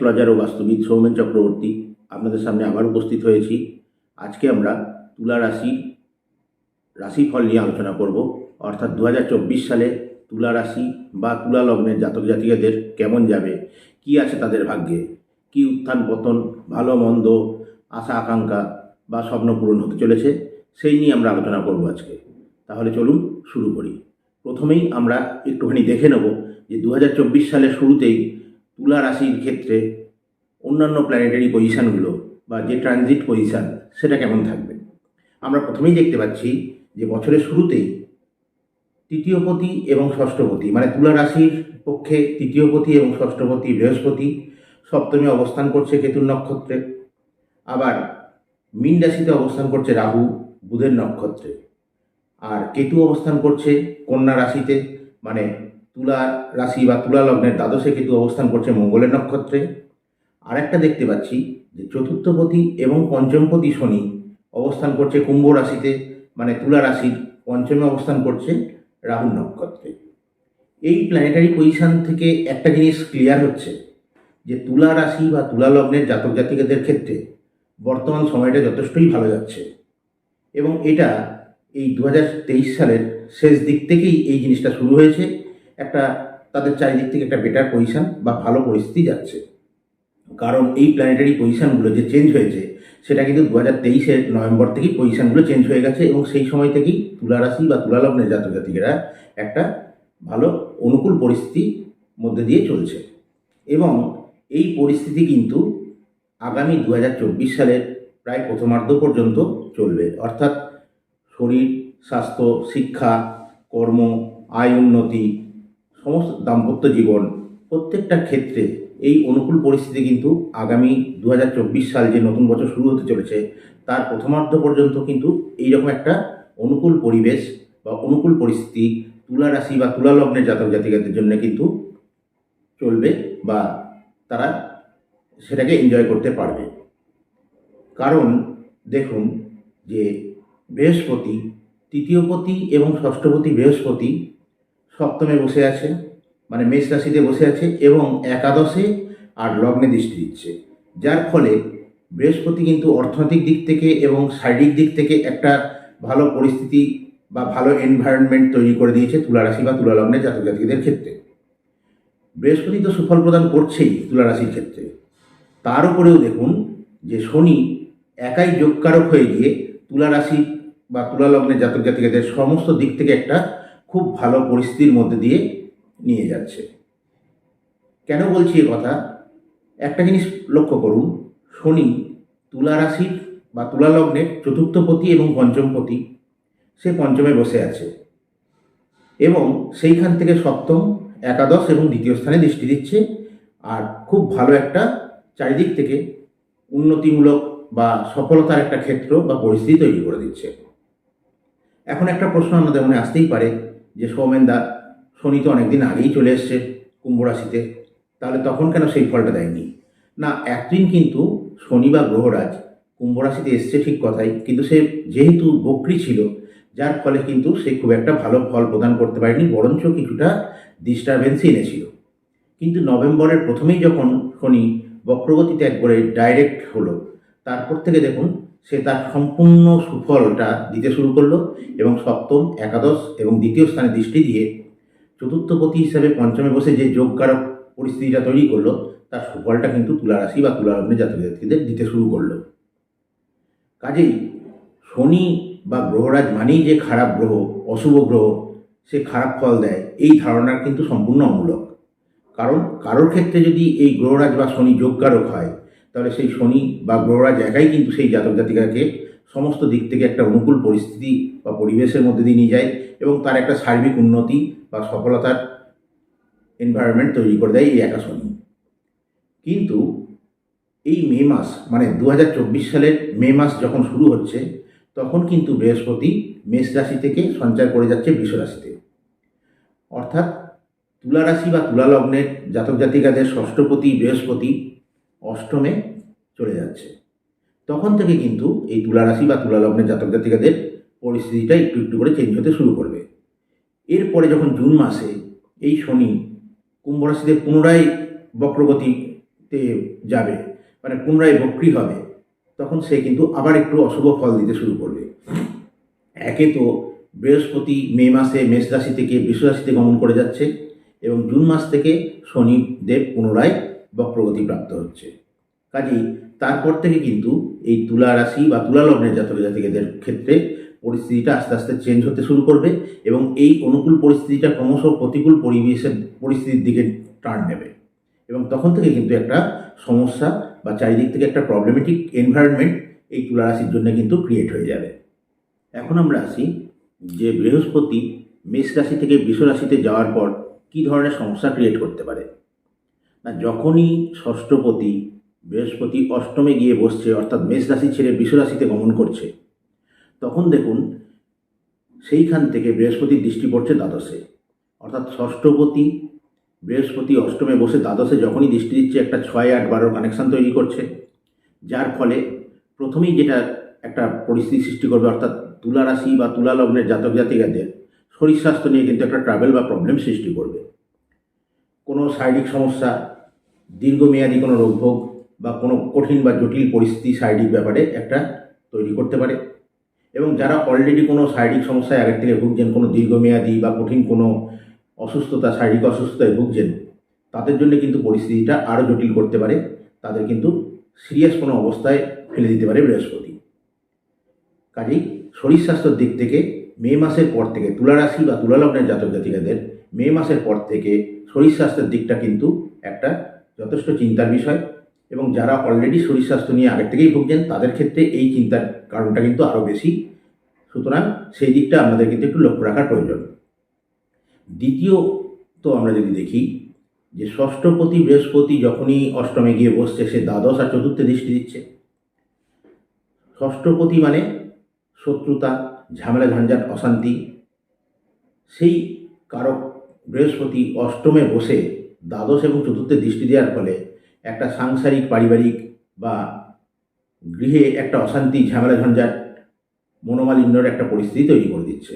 Astrologer ও সৌমেন চক্রবর্তী আপনাদের সামনে আবার উপস্থিত হয়েছি। আজকে আমরা তুলা রাশির রাশিফল নিয়ে আলোচনা করব। অর্থাৎ দু হাজার চব্বিশ সালে তুলা রাশি বা তুলা লগ্নের জাতক জাতিকাদের কেমন যাবে, কি আছে তাদের ভাগ্যে, কি উত্থান পতন, ভালো মন্দ, আশা আকাঙ্ক্ষা বা স্বপ্ন পূরণ হতে চলেছে, সেই নিয়ে আমরা আলোচনা করব আজকে। তাহলে চলুন শুরু করি। প্রথমেই আমরা একটুখানি দেখে নেব যে দু হাজার চব্বিশ সালের শুরুতেই তুলা রাশির ক্ষেত্রে অন্যান্য প্ল্যানেটারি পজিশানগুলো বা যে ট্রানজিট পজিশান সেটা কেমন থাকবে? আমরা প্রথমেই দেখতে পাচ্ছি যে বছরের শুরুতেই তৃতীয়পতি এবং ষষ্ঠপতি মানে তুলা রাশির পক্ষে তৃতীয়পতি এবং ষষ্ঠপতি বৃহস্পতি সপ্তমে অবস্থান করছে কেতুর নক্ষত্রে। আবার মীন রাশিতে অবস্থান করছে রাহু, বুধের নক্ষত্রে। আর কেতু অবস্থান করছে কন্যা রাশিতে মানে তুলা রাশি বা তুলা লগ্নের দ্বাদশে কেতু অবস্থান করছে মঙ্গলের নক্ষত্রে। আরেকটা দেখতে পাচ্ছি যে চতুর্থপতি এবং পঞ্চমপতি শনি অবস্থান করছে কুম্ভ রাশিতে মানে তুলা রাশির পঞ্চমে অবস্থান করছে রাহু নক্ষত্রে। এই প্ল্যানেটারি পজিশন থেকে একটা জিনিস ক্লিয়ার হচ্ছে যে তুলা রাশি বা তুলা লগ্নের জাতক জাতিকাদের ক্ষেত্রে বর্তমান সময়টা যথেষ্টই ভালো যাচ্ছে। এবং এটা এই দু হাজার তেইশ সালের শেষ দিক থেকেই এই জিনিসটা শুরু হয়েছে। একটা তাদের চারিদিক থেকে একটা বেটার পজিশন বা ভালো পরিস্থিতি যাচ্ছে। কারণ এই প্ল্যানেটারি পজিশনগুলো যে চেঞ্জ হয়েছে, সেটা কিন্তু দু হাজার তেইশের নভেম্বর থেকেই পজিশনগুলো চেঞ্জ হয়ে গেছে এবং সেই সময় থেকেই তুলা রাশি বা তুলা লগ্নের জাতক জাতিকেরা একটা ভালো অনুকূল পরিস্থিতির মধ্যে দিয়ে চলছে। এবং এই পরিস্থিতি কিন্তু আগামী দু হাজার চব্বিশ সালের প্রায় প্রথমার্ধ পর্যন্ত চলবে। অর্থাৎ শরীর, স্বাস্থ্য, শিক্ষা, কর্ম, আয়, উন্নতি সমস্ত দাম্পত্য জীবন প্রত্যেকটা ক্ষেত্রে এই অনুকূল পরিস্থিতি কিন্তু আগামী দু হাজার চব্বিশ সাল যে নতুন বছর শুরু হতে চলেছে, তার প্রথমার্ধ পর্যন্ত কিন্তু এইরকম একটা অনুকূল পরিবেশ বা অনুকূল পরিস্থিতি তুলা রাশি বা তুলা লগ্নের জাতক জাতিকাদের জন্য কিন্তু চলবে বা তারা সেটাকে এনজয় করতে পারবে। কারণ দেখুন যে বৃহস্পতি তৃতীয়পতি এবং ষষ্ঠপতি বৃহস্পতি সপ্তমে বসে আছে মানে মেষ রাশিতে বসে আছে এবং একাদশে আর লগ্নে দৃষ্টি দিচ্ছে। যার ফলে বৃহস্পতি কিন্তু অর্থনৈতিক দিক থেকে এবং শারীরিক দিক থেকে একটা ভালো পরিস্থিতি বা ভালো এনভায়রনমেন্ট তৈরি করে দিয়েছে তুলা রাশি বা তুলা লগ্নের জাতক জাতিকদের ক্ষেত্রে। বৃহস্পতি তো সুফল প্রদান করছেই তুলা রাশির ক্ষেত্রে। তার উপরেও দেখুন যে শনি একাই যোগকারক হয়ে গিয়ে তুলা রাশি বা তুলা লগ্নের জাতক জাতিকাদের সমস্ত দিক থেকে একটা খুব ভালো পরিস্থিতির মধ্যে দিয়ে নিয়ে যাচ্ছে। কেন বলছি এ কথা? একটা জিনিস লক্ষ্য করুন, শনি তুলা রাশির বা তুলা লগ্নের চতুর্থপতি এবং পঞ্চমপতি সে পঞ্চমে বসে আছে এবং সেইখান থেকে সপ্তম, একাদশ এবং দ্বিতীয় স্থানে দৃষ্টি দিচ্ছে আর খুব ভালো একটা চারিদিক থেকে উন্নতিমূলক বা সফলতার একটা ক্ষেত্র বা পরিস্থিতি তৈরি করে দিচ্ছে। এখন একটা প্রশ্ন আমাদের মনে আসতেই পারে যে সৌমেনদা শনি তো অনেকদিন আগেই চলে এসছে কুম্ভ রাশিতে, তাহলে তখন কেন সেই ফলটা দেয়নি? না, একদিন কিন্তু শনি বা গ্রহরাজ কুম্ভ রাশিতে এসছে ঠিক কথাই, কিন্তু সে যেহেতু বকরি ছিল, যার ফলে কিন্তু সে খুব একটা ভালো ফল প্রদান করতে পারেনি, বরঞ্চ কিছুটা ডিস্টারবেন্সই এনেছিল। কিন্তু নভেম্বরের প্রথমেই যখন শনি বক্রগতি ত্যাগ করে ডাইরেক্ট হলো, তারপর থেকে দেখুন সে তার সম্পূর্ণ সুফলটা দিতে শুরু করল এবং সপ্তম, একাদশ এবং দ্বিতীয় স্থানে দৃষ্টি দিয়ে চতুর্থপতি হিসাবে পঞ্চমে বসে যে যোগকারক পরিস্থিতিটা তৈরি করল, তার সুফলটা কিন্তু তুলারাশি বা তুলা লগ্নের জাতক জাতিদের দিতে শুরু করল। কাজেই শনি বা গ্রহরাজ মানেই যে খারাপ গ্রহ, অশুভ গ্রহ, সে খারাপ ফল দেয়, এই ধারণা কিন্তু সম্পূর্ণ অমূলক। কারণ কারোর ক্ষেত্রে যদি এই গ্রহরাজ বা শনি যোগকারক হয় তাহলে সেই শনি বা গ্রহরাজ একাই কিন্তু সেই জাতক জাতিকাকে সমস্ত দিক থেকে একটা অনুকূল পরিস্থিতি বা পরিবেশের মধ্যে দিয়ে নিয়ে যায় এবং তার একটা সার্বিক উন্নতি বা সফলতার এনভায়রনমেন্ট তৈরি করে দেয় এই একা শনি। কিন্তু এই মে মাস মানে দু হাজার চব্বিশ সালের মে মাস যখন শুরু হচ্ছে, তখন কিন্তু বৃহস্পতি মেষ রাশি থেকে সঞ্চার করে যাচ্ছে বৃষ রাশিতে। অর্থাৎ তুলা রাশি বা তুলা লগ্নের জাতক জাতিকাদের ষষ্ঠপতি বৃহস্পতি অষ্টমে চলে যাচ্ছে। তখন থেকে কিন্তু এই তুলা রাশি বা তুলা লগ্নের জাতক জাতিকাদের পরিস্থিতিটা একটু একটু করে চেঞ্জ হতে শুরু করবে। এরপরে যখন জুন মাসে এই শনি কুম্ভ রাশিতে পুনরায় বক্রগতিতে যাবে মানে পুনরায় বক্রি হবে, তখন সে কিন্তু আবার একটু অশুভ ফল দিতে শুরু করবে। একে তো বৃহস্পতি মে মাসে মেষ রাশি থেকে, বৃষ রাশিতে গমন করে যাচ্ছে এবং জুন মাস থেকে শনিদেব পুনরায় বক্রগতি প্রাপ্ত হচ্ছে। কাজেই তারপর থেকে কিন্তু এই তুলা রাশি বা তুলা লগ্নের জাতক জাতিকাদের ক্ষেত্রে পরিস্থিতিটা আস্তে আস্তে চেঞ্জ হতে শুরু করবে এবং এই অনুকূল পরিস্থিতিটা ক্রমশ প্রতিকূল পরিবেশের পরিস্থিতির দিকে টার্ন নেবে। এবং তখন থেকে কিন্তু একটা সমস্যা বা চারিদিক থেকে একটা প্রবলেমেটিক এনভায়রনমেন্ট এই তুলা রাশির জন্য কিন্তু ক্রিয়েট হয়ে যাবে। এখন আমরা আসি যে বৃহস্পতি মেষ রাশি থেকে বৃষ রাশিতে যাওয়ার পর কী ধরনের সমস্যা ক্রিয়েট করতে পারে। না, যখনই ষষ্ঠপতি বৃহস্পতি অষ্টমে গিয়ে বসছে, অর্থাৎ মেষ রাশি ছেড়ে বৃষ রাশিতে গমন করছে, তখন দেখুন সেইখান থেকে বৃহস্পতির দৃষ্টি পড়ছে দ্বাদশে। অর্থাৎ ষষ্ঠপতি বৃহস্পতি অষ্টমে বসে দ্বাদশে যখনই দৃষ্টি দিচ্ছে, একটা ছয় আট বারোর কানেকশান তৈরি করছে, যার ফলে প্রথমেই যেটা একটা পরিস্থিতি সৃষ্টি করবে, অর্থাৎ তুলা রাশি বা তুলা লগ্নের জাতক জাতিকাদের শরীর স্বাস্থ্য নিয়ে কিন্তু একটা ট্রাভেল বা প্রবলেম সৃষ্টি করবে। কোনো শারীরিক সমস্যা দীর্ঘমেয়াদী কোনো রোগভোগ বা কোনো কঠিন বা জটিল পরিস্থিতি, শারীরিক ব্যাপারে একটা তৈরি করতে পারে। এবং যারা অলরেডি কোনো শারীরিক সমস্যায় আগের থেকে ভুগছেন, কোনো দীর্ঘমেয়াদী বা কঠিন কোনো অসুস্থতা, শারীরিক অসুস্থতায় ভুগছেন, তাদের জন্য কিন্তু পরিস্থিতিটা আরও জটিল করতে পারে। তাদের কিন্তু সিরিয়াস কোনো অবস্থায় ফেলে দিতে পারে বৃহস্পতি। কাজেই শরীর স্বাস্থ্যের দিক থেকে মে মাসের পর থেকে তুলা রাশি বা তুলালগ্নের জাতক জাতিকাদের মে মাসের পর থেকে শরীর স্বাস্থ্যের দিকটা কিন্তু একটা যথেষ্ট চিন্তার বিষয় এবং যারা অলরেডি শরীর স্বাস্থ্য নিয়ে আগের থেকেই ভুগছেন, তাদের ক্ষেত্রে এই চিন্তার কারণটা কিন্তু আরও বেশি। সুতরাং সেই দিকটা আমাদের কিন্তু একটু লক্ষ্য রাখার প্রয়োজন। দ্বিতীয় তো আমরা যদি দেখি, যে ষষ্ঠপতি বৃহস্পতি যখনই অষ্টমে গিয়ে বসছে, সে দ্বাদশ আর চতুর্থে দৃষ্টি দিচ্ছে। ষষ্ঠপতি মানে শত্রুতা, ঝামেলা, ঝঞ্ঝাট, অশান্তি। সেই কারক বৃহস্পতি অষ্টমে বসে দ্বাদশ এবং চতুর্থে দৃষ্টি দেওয়ার ফলে একটা সাংসারিক, পারিবারিক বা গৃহে একটা অশান্তি, ঝামেলা, ঝঞ্ঝাট, মনোমালিন্যর একটা পরিস্থিতি তৈরি করে দিচ্ছে।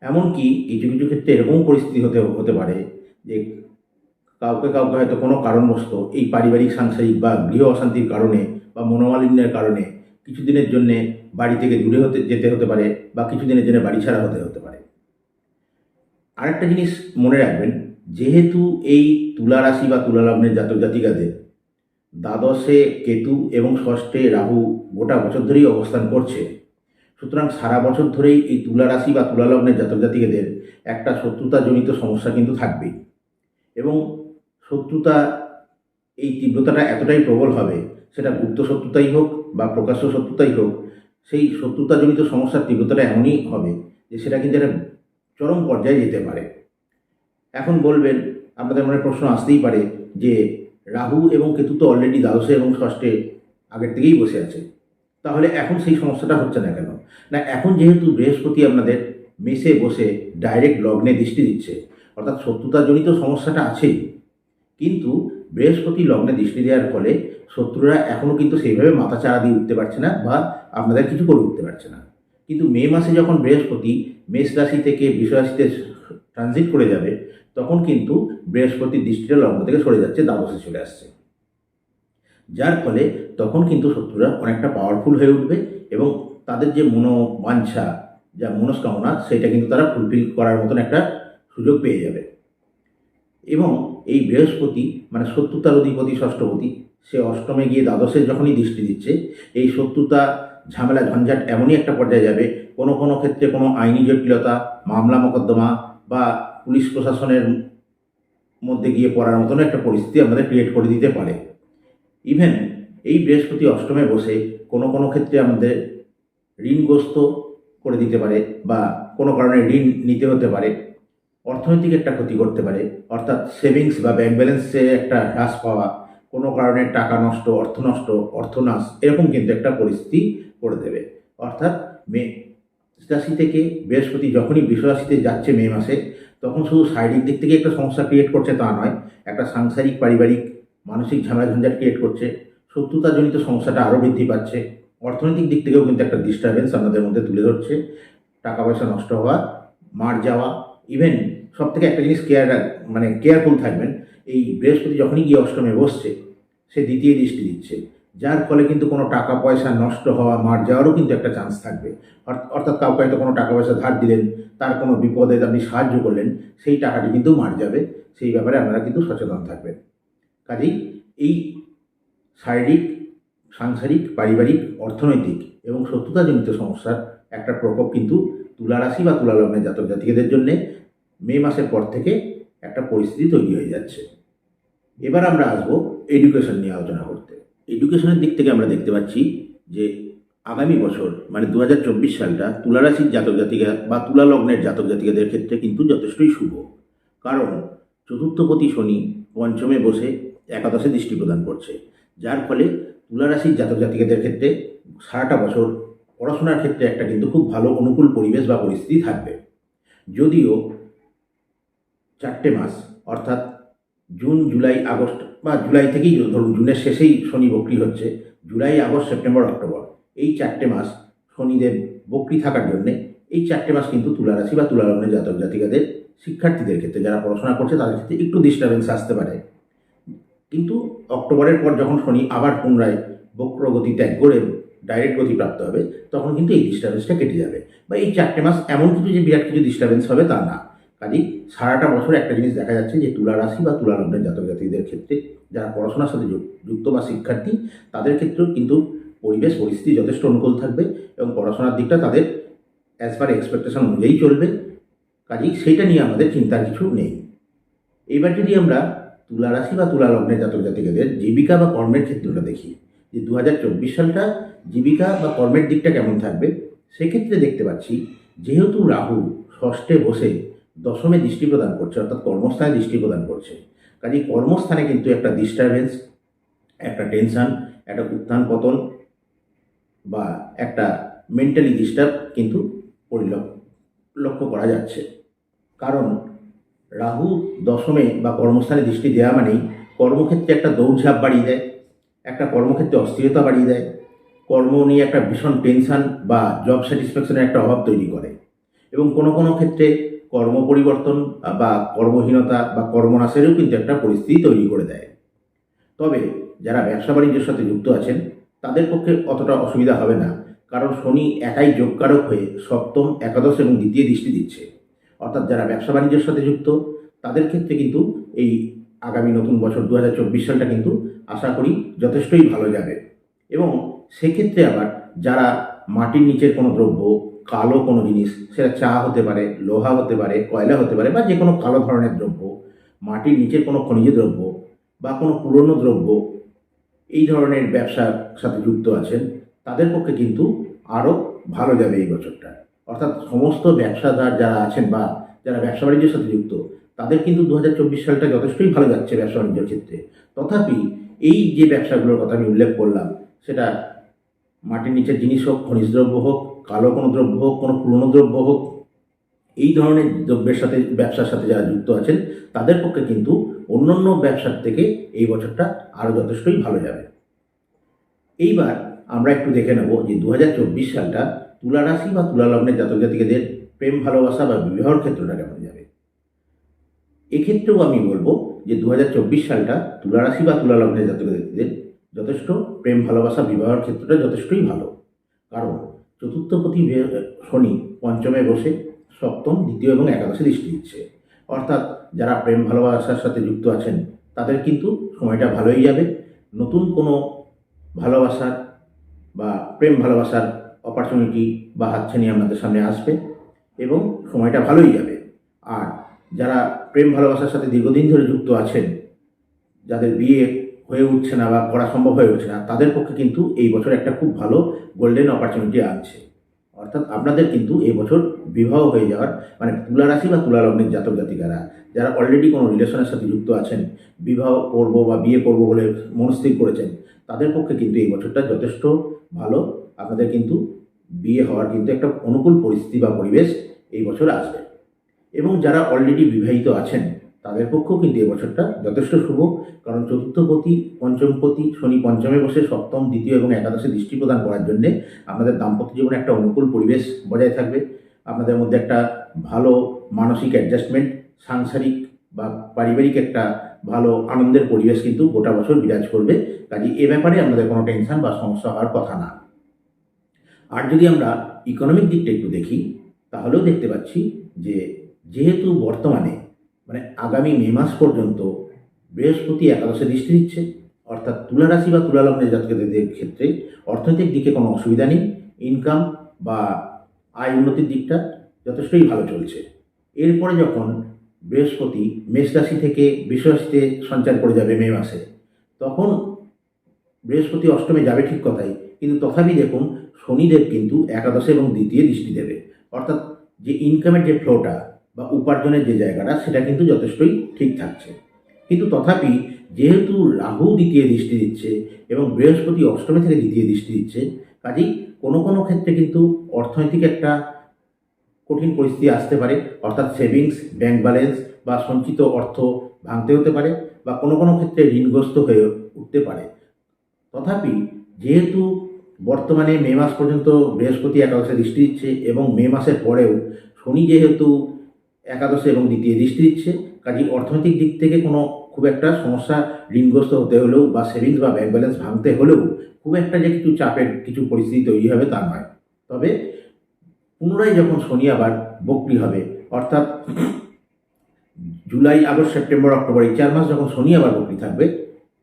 এমনকি কিছু কিছু ক্ষেত্রে এরকম পরিস্থিতি হতে হতে পারে যে কাউকে কাউকে হয়তো কোনো কারণবশত এই পারিবারিক, সাংসারিক বা গৃহ অশান্তির কারণে বা মনোমালিন্যের কারণে কিছুদিনের জন্য বাড়ি থেকে দূরে হতে, যেতে হতে পারে বা কিছুদিনের জন্য বাড়ি ছাড়া হতে হতে পারে। আরেকটা জিনিস মনে রাখবেন যেহেতু এই তুলা রাশি বা তুলা লগ্নের জাতক জাতিকাদের দ্বাদশে কেতু এবং ষষ্ঠে রাহু গোটা বছর ধরেই অবস্থান করছে, সুতরাং সারা বছর ধরেই এই তুলা রাশি বা তুলা লগ্নের জাতক জাতিকাদের একটা শত্রুতাজনিত সমস্যা কিন্তু থাকবেই। এবং শত্রুতা এই তীব্রতাটা এতটাই প্রবল হবে, সেটা গুপ্ত শত্রুতাই হোক বা প্রকাশ্য শত্রুতাই হোক, সেই শত্রুতাজনিত সমস্যার তীব্রতাটা এমনই হবে যে সেটা কিন্তু একটা চরম পর্যায়ে যেতে পারে। এখন বলবেন, আপনাদের মনে প্রশ্ন আসতেই পারে যে রাহু এবং কেতু তো অলরেডি দ্বাদশে এবং ষষ্ঠে আগের থেকেই বসে আছে। তাহলে এখন সেই সমস্যাটা হচ্ছে না কেন? না, এখন যেহেতু বৃহস্পতি আপনাদের মেসে বসে ডাইরেক্ট লগ্নে দৃষ্টি দিচ্ছে, অর্থাৎ শত্রুতাজনিত সমস্যাটা আছেই, কিন্তু বৃহস্পতি লগ্নে দৃষ্টি দেওয়ার ফলে শত্রুরা এখনও কিন্তু সেইভাবে মাথা চাড়া দিয়ে উঠতে পারছে না বা আপনাদের কিছু করে উঠতে পারছে না। কিন্তু মে মাসে যখন বৃহস্পতি মেষ রাশি থেকে রাশিতে ট্রানজিট করে যাবে, তখন কিন্তু বৃহস্পতি দৃষ্টিটা লগ্ন থেকে সরে যাচ্ছে, দ্বাদশে চলে আসছে। যার ফলে তখন কিন্তু শত্রুরা অনেকটা পাওয়ারফুল হয়ে উঠবে এবং তাদের যে মনোবাঞ্ছা, যা মনস্কামনা, সেটা কিন্তু তারা ফুলফিল করার মতন একটা সুযোগ পেয়ে যাবে। এবং এই বৃহস্পতি মানে শত্রুতার অধিপতি, ষষ্ঠপতি, সে অষ্টমে গিয়ে দ্বাদশে যখনই দৃষ্টি দিচ্ছে, এই শত্রুতা ঝামেলা ঝঞ্ঝাট এমনই একটা পর্যায়ে যাবে, কোনো কোনো ক্ষেত্রে কোনো আইনি জটিলতা, মামলা মোকদ্দমা বা পুলিশ প্রশাসনের মধ্যে গিয়ে পড়ার মতন একটা পরিস্থিতি আমাদের ক্রিয়েট করে দিতে পারে। ইভেন এই বৃহস্পতি অষ্টমে বসে কোনো কোনো ক্ষেত্রে আমাদের ঋণগ্রস্ত করে দিতে পারে বা কোনো কারণে ঋণ নিতে হতে পারে। অর্থনৈতিক একটা ক্ষতি করতে পারে, অর্থাৎ সেভিংস বা ব্যাংক ব্যালেন্সে একটা হ্রাস পাওয়া, কোনো কারণে টাকা নষ্ট, অর্থ নষ্ট, অর্থনাশ, এরকম কিন্তু একটা পরিস্থিতি করে দেবে। অর্থাৎ মে রাশি থেকে বৃহস্পতি যখনই রাশিতে যাচ্ছে মে মাসে, তখন শুধু শারীরিক দিক থেকে একটা সমস্যা ক্রিয়েট করছে তা নয়, একটা সাংসারিক, পারিবারিক, মানসিক ঝামেলা ঝঞ্ঝাট ক্রিয়েট করছে। শত্রুতাজনিত সমস্যাটা আরও বৃদ্ধি পাচ্ছে। অর্থনৈতিক দিক থেকেও কিন্তু একটা ডিস্টারবেন্স আমাদের মধ্যে তুলে ধরছে। টাকা পয়সা নষ্ট হওয়া, মার যাওয়া ইভেন সব থেকে একটা জিনিস কেয়ার মানে কেয়ারফুল থাকবেন, এই বৃহস্পতি যখনই গিয়ে অষ্টমে বসছে, সে দ্বিতীয় দৃষ্টি দিচ্ছে। যার ফলে কিন্তু কোনো টাকা পয়সা নষ্ট হওয়া, মার যাওয়ারও কিন্তু একটা চান্স থাকবে। অর্থ- অর্থাৎ কাউকে হয়তো কোনো টাকা পয়সা ধার দিলেন, তার কোনো বিপদে আপনি সাহায্য করলেন, সেই টাকাটি কিন্তু মার যাবে। সেই ব্যাপারে আপনারা কিন্তু সচেতন থাকবেন। কাজেই এই শারীরিক, সাংসারিক, পারিবারিক, অর্থনৈতিক এবং শত্রুতাজনিত সমস্যার একটা প্রকোপ কিন্তু তুলা রাশি বা তুলা লগ্নের জাতক জাতিকাদের জন্যে মে মাসের পর থেকে একটা পরিস্থিতি তৈরি হয়ে যাচ্ছে। এবার আমরা আসব এডুকেশন নিয়ে আলোচনা করতে। এডুকেশনের দিক থেকে আমরা দেখতে পাচ্ছি যে আগামী বছর মানে দু হাজার চব্বিশ সালটা তুলা রাশির জাতক জাতিকা বা তুলা লগ্নের জাতক জাতিকাদের ক্ষেত্রে কিন্তু যথেষ্টই শুভ। কারণ চতুর্থপতি শনি পঞ্চমে বসে একাদশে দৃষ্টি প্রদান করছে। যার ফলে তুলা রাশির জাতক জাতিকাদের ক্ষেত্রে সারাটা বছর পড়াশোনার ক্ষেত্রে একটা কিন্তু খুব ভালো অনুকূল পরিবেশ বা পরিস্থিতি থাকবে। যদিও চারটে মাস, অর্থাৎ জুন, জুলাই, আগস্ট বা জুলাই থেকেই ধরুন জুনের শেষেই শনি বক্রি হচ্ছে, জুলাই, আগস্ট, সেপ্টেম্বর, অক্টোবর, এই চারটে মাস শনিদের বক্রি থাকার জন্যে, এই চারটে মাস কিন্তু তুলারাশি বা তুলা লগ্নের জাতক জাতিকাদের শিক্ষার্থীদের ক্ষেত্রে, যারা পড়াশোনা করছে তাদের ক্ষেত্রে একটু ডিস্টারবেন্স আসতে পারে। কিন্তু অক্টোবরের পর যখন শনি আবার পুনরায় বক্রগতি ত্যাগ করে ডাইরেক্ট গতি প্রাপ্ত হবে, তখন কিন্তু এই ডিস্টারবেন্সটা কেটে যাবে। বা এই চারটে মাস এমন কিছু যে বিরাট কিছু ডিস্টারবেন্স হবে তা না। কাজেই সারাটা বছর একটা জিনিস দেখা যাচ্ছে যে তুলা রাশি বা তুলা লগ্নের জাতক জাতিদের ক্ষেত্রে যারা পড়াশোনার সাথে যুক- যুক্ত বা শিক্ষার্থী, তাদের ক্ষেত্রেও কিন্তু পরিবেশ, পরিস্থিতি যথেষ্ট অনুকূল থাকবে এবং পড়াশোনার দিকটা তাদের অ্যাজ পার এক্সপেকটেশন অনুযায়ী চলবে। কাজেই সেইটা নিয়ে আমাদের চিন্তার কিছু নেই। এবার যদি আমরা তুলা রাশি বা তুলা লগ্নের জাতক জাতিকাদের জীবিকা বা কর্মের ক্ষেত্রটা দেখি, যে দু হাজার চব্বিশ সালটা জীবিকা বা কর্মের দিকটা কেমন থাকবে, সেক্ষেত্রে দেখতে পাচ্ছি যেহেতু রাহু ষষ্ঠে বসে দশমে দৃষ্টি প্রদান করছে, অর্থাৎ কর্মস্থানে দৃষ্টি প্রদান করছে। কাজেই কর্মস্থানে কিন্তু একটা ডিস্টারবেন্স একটা টেনশন একটা উত্থান পতন বা একটা মেন্টালি ডিস্টার্ব কিন্তু লক্ষ্য করা যাচ্ছে। কারণ রাহু দশমে বা কর্মস্থানে দৃষ্টি দেওয়া মানেই কর্মক্ষেত্রে একটা দৌড়ঝাঁপ বাড়িয়ে দেয়, একটা কর্মক্ষেত্রে অস্থিরতা বাড়িয়ে দেয়, কর্ম নিয়ে একটা ভীষণ টেনশন বা জব স্যাটিসফ্যাকশনের একটা অভাব তৈরি করে। এবং কোনো কোনো ক্ষেত্রে কর্ম পরিবর্তন বা কর্মহীনতা বা কর্মনাশেরও কিন্তু একটা পরিস্থিতি তৈরি করে দেয়। তবে যারা ব্যবসা বাণিজ্যের সাথে যুক্ত আছেন, তাদের পক্ষে অতটা অসুবিধা হবে না, কারণ শনি একাই যোগকারক হয়ে সপ্তম, একাদশ এবং দ্বিতীয় দৃষ্টি দিচ্ছে। অর্থাৎ যারা ব্যবসা বাণিজ্যের সাথে যুক্ত, তাদের ক্ষেত্রে কিন্তু এই আগামী নতুন বছর দু হাজার চব্বিশ সালটা কিন্তু আশা করি যথেষ্টই ভালো যাবে। এবং সেক্ষেত্রে আবার যারা মাটির নিচের কোনো দ্রব্য কালো কোনো জিনিস, সেটা চা হতে পারে, লোহা হতে পারে, কয়লা হতে পারে, বা যে কোনো কালো ধরনের দ্রব্য, মাটির নিচের কোনো খনিজ দ্রব্য, বা কোনো পুরনো দ্রব্য, এই ধরনের ব্যবসার সাথে যুক্ত আছেন, তাদের পক্ষে কিন্তু আরও ভালো যাবে এই বছরটা। অর্থাৎ সমস্ত ব্যবসাদার যারা আছেন বা যারা ব্যবসা বাণিজ্যের সাথে যুক্ত, তাদের কিন্তু দু হাজার চব্বিশ সালটা যথেষ্টই ভালো যাচ্ছে ব্যবসা বাণিজ্যের ক্ষেত্রে। তথাপি এই যে ব্যবসাগুলোর কথা আমি উল্লেখ করলাম, সেটা মাটির নিচের জিনিস হোক, খনিজ দ্রব্য হোক কালো কোনো দ্রব্য হোক, কোনো পুরনো দ্রব্য হোক, এই ধরনের দ্রব্যের সাথে, ব্যবসার সাথে যারা যুক্ত আছেন, তাদের পক্ষে কিন্তু অন্যান্য ব্যবসার থেকে এই বছরটা আরও যথেষ্টই ভালো যাবে। এইবার আমরা একটু দেখে নেব যে দু হাজার চব্বিশ সালটা তুলা রাশি বা তুলা লগ্নের জাতক জাতিকাদের প্রেম, ভালোবাসা বা বিবাহর ক্ষেত্রটা কেমন যাবে? এক্ষেত্রেও আমি বলব যে দু হাজার চব্বিশ সালটা তুলা রাশি বা তুলা লগ্নের জাতক জাতিকাদের যথেষ্ট প্রেম, ভালোবাসা, বিবাহের ক্ষেত্রটা যথেষ্টই ভালো। কারণ চতুর্থপতি শনি পঞ্চমে বসে সপ্তম, দ্বিতীয় এবং একাদশে দৃষ্টি দিচ্ছে। অর্থাৎ যারা প্রেম ভালোবাসার সাথে যুক্ত আছেন, তাদের কিন্তু সময়টা ভালোই যাবে। নতুন কোনো ভালোবাসার বা প্রেম ভালোবাসার অপরচুনিটি বা হাতছানি আপনাদের সামনে আসবে এবং সময়টা ভালোই যাবে। আর যারা প্রেম ভালোবাসার সাথে দীর্ঘদিন ধরে যুক্ত আছেন, যাদের বিয়ে হয়ে উঠছে না বা করা সম্ভব হয়ে উঠছে না, তাদের পক্ষে কিন্তু এই বছর একটা খুব ভালো গোল্ডেন অপরচুনিটি আছে। অর্থাৎ আপনাদের কিন্তু এই বছর বিবাহ হয়ে যাওয়ার মানে তুলা রাশি বা তুলা লগ্নের জাতক জাতিকারা, যারা অলরেডি কোনো রিলেশনের সাথে যুক্ত আছেন, বিবাহ করব বা বিয়ে করব বলে মনস্থির করেছেন, তাদের পক্ষে কিন্তু এই বছরটা যথেষ্ট ভালো। আপনাদের কিন্তু বিয়ে হওয়ার কিন্তু একটা অনুকূল পরিস্থিতি বা পরিবেশ এই বছর আসবে। এবং যারা অলরেডি বিবাহিত আছেন তাদের পক্ষেও কিন্তু এই বছরটা যথেষ্ট শুভ, কারণ চতুর্থপতি, পঞ্চমপতি, শনি পঞ্চমে বসে সপ্তম, দ্বিতীয় এবং একাদশে দৃষ্টি প্রদান করার জন্যে আপনাদের দাম্পত্য জীবনে একটা অনুকূল পরিবেশ বজায় থাকবে। আপনাদের মধ্যে একটা ভালো মানসিক অ্যাডজাস্টমেন্ট সাংসারিক বা পারিবারিক একটা ভালো আনন্দের পরিবেশ কিন্তু গোটা বছর বিরাজ করবে। কাজে এ ব্যাপারে আমাদের কোনো টেনশন বা সমস্যা হওয়ার কথা না। আর যদি আমরা ইকোনমিক দিকটা একটু দেখি, তাহলেও দেখতে পাচ্ছি যে যেহেতু বর্তমানে মানে আগামী মে মাস পর্যন্ত বৃহস্পতি একাদশে দৃষ্টি দিচ্ছে, অর্থাৎ তুলা রাশি বা তুলা জাতকদের ক্ষেত্রে অর্থনৈতিক দিকে কোনো অসুবিধা নেই ইনকাম বা আয় উন্নতির দিকটা যথেষ্টই ভালো চলছে। এরপরে যখন বৃহস্পতি মেষ রাশি থেকে রাশিতে সঞ্চার করে যাবে মে মাসে, তখন বৃহস্পতি অষ্টমে যাবে ঠিক কথাই, কিন্তু তথাপি দেখুন শনিদেব কিন্তু একাদশে এবং দ্বিতীয় দৃষ্টি দেবে। অর্থাৎ যে ইনকামের যে ফ্লোটা বা উপার্জনের যে জায়গাটা, সেটা কিন্তু যথেষ্টই ঠিক থাকছে। কিন্তু তথাপি যেহেতু রাহু দ্বিতীয় দৃষ্টি দিচ্ছে এবং বৃহস্পতি অষ্টমে থেকে দ্বিতীয় দৃষ্টি দিচ্ছে, কাজেই কোনো কোনো ক্ষেত্রে কিন্তু অর্থনৈতিক একটা কঠিন পরিস্থিতি আসতে পারে, অর্থাৎ সেভিংস, ব্যাংক ব্যালেন্স বা সঞ্চিত অর্থ ভাঙতে হতে পারে বা কোনো কোনো ক্ষেত্রে ঋণগ্রস্ত হয়ে উঠতে পারে। তথাপি যেহেতু বর্তমানে মে মাস পর্যন্ত বৃহস্পতি একাদশে দৃষ্টি দিচ্ছে এবং মে মাসের পরেও শনি যেহেতু একাদশে এবং দ্বিতীয় দৃষ্টি দিচ্ছে। কাজে অর্থনৈতিক দিক থেকে কোনো খুব একটা সমস্যা ঋণগ্রস্ত হতে হলেও বা সেভিংস বা ব্যাংক ব্যালেন্স ভাঙতে হলেও খুব একটা যে কিছু চাপের কিছু পরিস্থিতি তৈরি হবে তা নয়। তবে পুনরায় যখন শনি আবার বক্রি হবে, অর্থাৎ জুলাই, আগস্ট, সেপ্টেম্বর, অক্টোবর এই চার মাস যখন শনি আবার বক্রি থাকবে,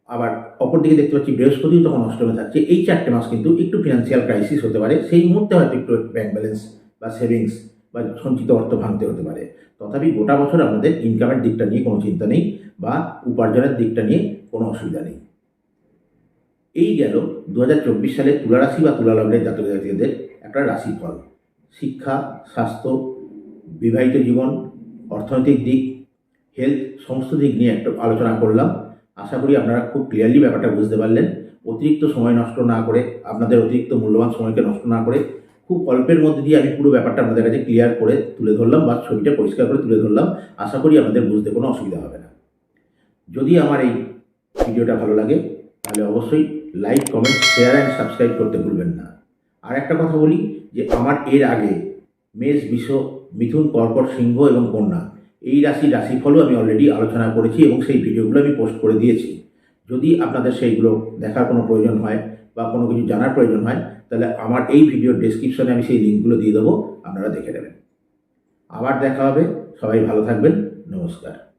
আবার অপরদিকে দেখতে পাচ্ছি বৃহস্পতিও তখন অষ্টমে থাকছে। এই চারটে মাস কিন্তু একটু ফিনান্সিয়াল ক্রাইসিস হতে পারে। সেই মুহূর্তে হয়তো একটু ব্যাংক ব্যালেন্স বা সেভিংস বা সঞ্চিত অর্থ ভাঙতে হতে পারে। তথাপি গোটা বছর আমাদের ইনকামের দিকটা নিয়ে কোনো চিন্তা নেই বা উপার্জনের দিকটা নিয়ে কোনো অসুবিধা নেই। এই গেল দু হাজার চব্বিশ সালে তুলারাশি বা তুলা লগ্নের জাতক জাতিদের একটা রাশিফল। শিক্ষা, স্বাস্থ্য, বিবাহিত জীবন, অর্থনৈতিক দিক হেলথ সমস্ত দিক নিয়ে একটা আলোচনা করলাম। আশা করি আপনারা খুব ক্লিয়ারলি ব্যাপারটা বুঝতে পারলেন। অতিরিক্ত সময় নষ্ট না করে, আপনাদের অতিরিক্ত মূল্যবান সময়কে নষ্ট না করে খুব অল্পের মধ্যে দিয়ে আমি পুরো ব্যাপারটা আপনাদের কাছে ক্লিয়ার করে তুলে ধরলাম বা ছবিটা পরিষ্কার করে তুলে ধরলাম, আশা করি আপনাদের বুঝতে কোনো অসুবিধা হবে না। যদি আমার এই ভিডিওটা ভালো লাগে, তাহলে অবশ্যই like comment share and subscribe করতে ভুলবেন না। আর একটা কথা বলি যে আমার এর আগে মেষ, বিষ, মিথুন, কর্কট, সিংহ এবং কন্যা এই রাশি রাশিফলও আমি অলরেডি আলোচনা করেছি এবং সেই ভিডিওগুলো আমি পোস্ট করে দিয়েছি। যদি আপনাদের সেইগুলো দেখার কোনো প্রয়োজন হয় বা কোনো কিছু জানার প্রয়োজন হয় তাহলে আমার এই ভিডিওর ডেসক্রিপশনে আমি সেই লিঙ্কগুলো দিয়ে দেবো, আপনারা দেখে নেবেন। আবার দেখা হবে, সবাই ভালো থাকবেন, নমস্কার।